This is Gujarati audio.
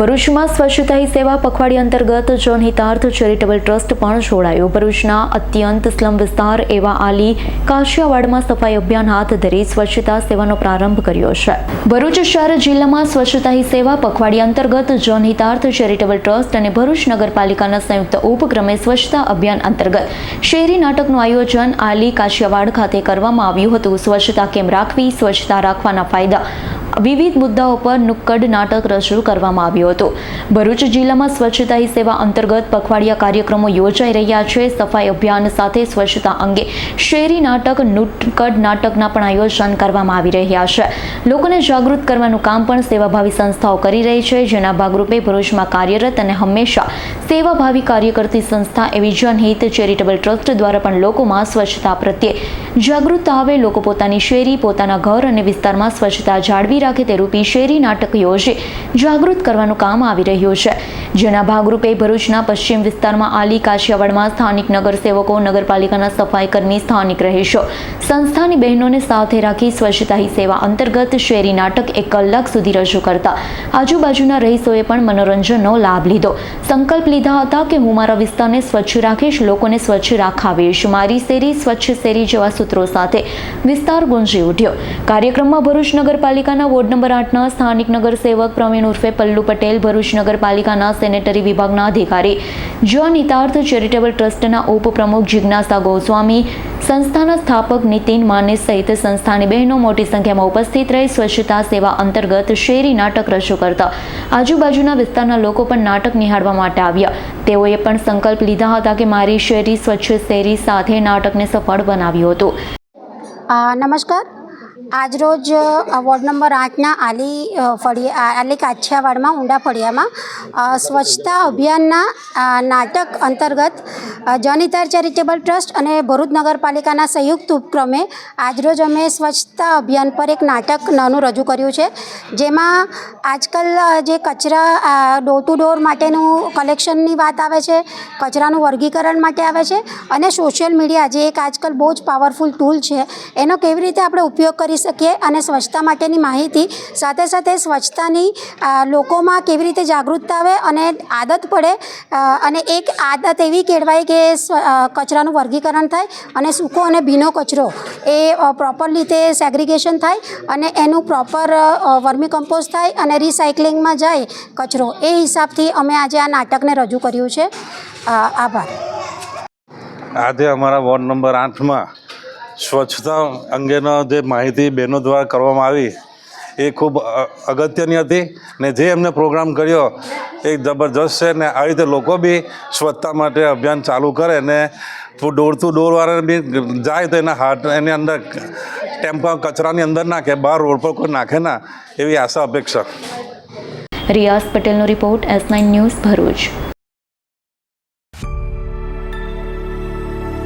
ભરૂચમાં સ્વચ્છતા હી સેવા પખવાડી અંતર્ગત જનહિતાર્થ ચેરિટેબલ ટ્રસ્ટ પણ જોડાયો ભરૂચના અત્યંત સ્લમ વિસ્તાર એવા આલી કાશિયાવાડમાં સફાઈ અભિયાન હાથ ધરી સ્વચ્છતા સેવાનો પ્રારંભ કર્યો છે. ભરૂચ શહેર જિલ્લામાં સ્વચ્છતા હી સેવા પખવાડી અંતર્ગત જનહિતાર્થ ચેરિટેબલ ટ્રસ્ટ અને ભરૂચ નગરપાલિકાના સંયુક્ત ઉપક્રમે સ્વચ્છતા અભિયાન અંતર્ગત શેરી નાટકનું આયોજન આલી કાશિયાવાડ ખાતે કરવામાં આવ્યું હતું. સ્વચ્છતા કેમ રાખવી, સ્વચ્છતા રાખવાના ફાયદા વિવિધ મુદ્દાઓ પર નુક્કડ નાટક રજૂ કરવામાં આવ્યું હતું. ભરૂચ જિલ્લામાં સ્વચ્છતા હી સેવા અંતર્ગત પખવાડિયા કાર્યક્રમો યોજાઈ રહ્યા છે. સફાઈ અભિયાન સાથે સ્વચ્છતા અંગે શેરી નાટક, નુક્કડ નાટકના પણ આયોજન કરવામાં આવી રહ્યા છે. લોકોને જાગૃત કરવાનું કામ પણ સેવાભાવી સંસ્થાઓ કરી રહી છે. જેના ભાગરૂપે ભરૂચમાં કાર્યરત અને હંમેશા સેવાભાવી કાર્ય કરતી સંસ્થા એવી જનહિત ચેરિટેબલ ટ્રસ્ટ દ્વારા પણ લોકોમાં સ્વચ્છતા પ્રત્યે જાગૃતતા આવે લોકો પોતાની શેરી, પોતાના ઘર અને વિસ્તારમાં સ્વચ્છતા જાળવી રાખે તે રૂપી શેરી નાટક યોજે જાગૃત કરવાનું કામ આવી રહ્યું છે. જેના ભાગરૂપે ભરૂચના પશ્ચિમ વિસ્તારમાં આલી કાશિયાવાડમાં સ્થાનિક નગરસેવકો, નગરપાલિકાના સફાઈ કર્મી સ્થાનિક રહીશો, સંસ્થાની બહેનોને સાથે રાખી સ્વચ્છતા સેવા અંતર્ગત શેરી નાટક એક કલાક સુધી રજૂ કરતા. આજુબાજુના રહીશોએ પણ મનોરંજનનો લાભ લીધો. સંકલ્પ લીધા હતા કે હું મારા વિસ્તારને સ્વચ્છ રાખીશ, લોકોને સ્વચ્છ રાખાવીશ. મારી શેરી સ્વચ્છ શેરી જેવા સૂત્રો સાથે વિસ્તાર ગુંજી ઉઠ્યો. કાર્યક્રમમાં ભરૂચ નગરપાલિકાના વોર્ડ નંબર આઠના સ્થાનિક નગરસેવક પ્રવીણ ઉર્ફે પલ્લુ પટેલ, ભરૂચ નગરપાલિકાના સેનેટરી વિભાગના અધિકારી, જ્યોન હિતાર્થ ચેરિટેબલ ટ્રસ્ટના ઉપપ્રમુખ જિજ્ઞાસા ગોસ્વામી સંસ્થાના સ્થાપક નીતિન માને સહિત સંસ્થાની બહેનો મોટી સંખ્યામાં ઉપસ્થિત રહી સ્વચ્છતા સેવા અંતર્ગત શેરી નાટક રજૂ કરતા. આજુબાજુના વિસ્તારના લોકો પણ નાટક નિહાળવા માટે આવ્યા. તેઓએ પણ સંકલ્પ લીધા હતા કે મારી શેરી સ્વચ્છ શેરી સાથે નાટકને સફળ બનાવ્યું હતું. નમસ્કાર. આજરોજ વોર્ડ નંબર આઠના આલી ફળિયા આલી કાછિયાવાડમાં ઊંડા ફળિયામાં સ્વચ્છતા અભિયાનના નાટક અંતર્ગત જનિતાર ચેરિટેબલ ટ્રસ્ટ અને ભરૂચ નગરપાલિકાના સંયુક્ત ઉપક્રમે આજરોજ અમે સ્વચ્છતા અભિયાન પર એક નાટક નાનું રજૂ કર્યું છે. જેમાં આજકાલ જે કચરા ડોર ટુ ડોર માટેનું કલેક્શનની વાત આવે છે, કચરાનું વર્ગીકરણ માટે આવે છે અને સોશિયલ મીડિયા જે એક આજકાલ બહુ જ પાવરફુલ ટૂલ છે, એનો કેવી રીતે આપણે ઉપયોગ કરી શકીએ અને સ્વચ્છતા માટેની માહિતી સાથે સાથે સ્વચ્છતાની લોકોમાં કેવી રીતે જાગૃતતા આવે અને આદત પડે અને એક આદત એવી કેળવાય કે કચરાનું વર્ગીકરણ થાય અને સૂકો અને ભીનો કચરો એ પ્રોપર રીતે સેગ્રિગેશન થાય અને એનું પ્રોપર વર્મી કમ્પોઝ થાય અને રિસાયકલિંગમાં જાય કચરો. એ હિસાબથી અમે આજે આ નાટકને રજૂ કર્યું છે. આભાર. આજે અમારા વોર્ડ નંબર આઠમાં સ્વચ્છતા અંગેનો જે માહિતી બહેનો દ્વારા કરવામાં આવી, એ ખૂબ અગત્યની હતી ને જે એમને પ્રોગ્રામ કર્યો, એ જબરજસ્ત છે ને આવી રીતે લોકો બી સ્વચ્છતા માટે અભિયાન ચાલુ કરે ને દોડતું દોરવાળાને બી જાય તો એના હાથ એની અંદર ટેમ્પા કચરાની અંદર નાખે, બહાર રોડ પર કોઈ નાખે ના, એવી આશા અપેક્ષા. રિયાઝ પટેલનો report S nine news Bharuch.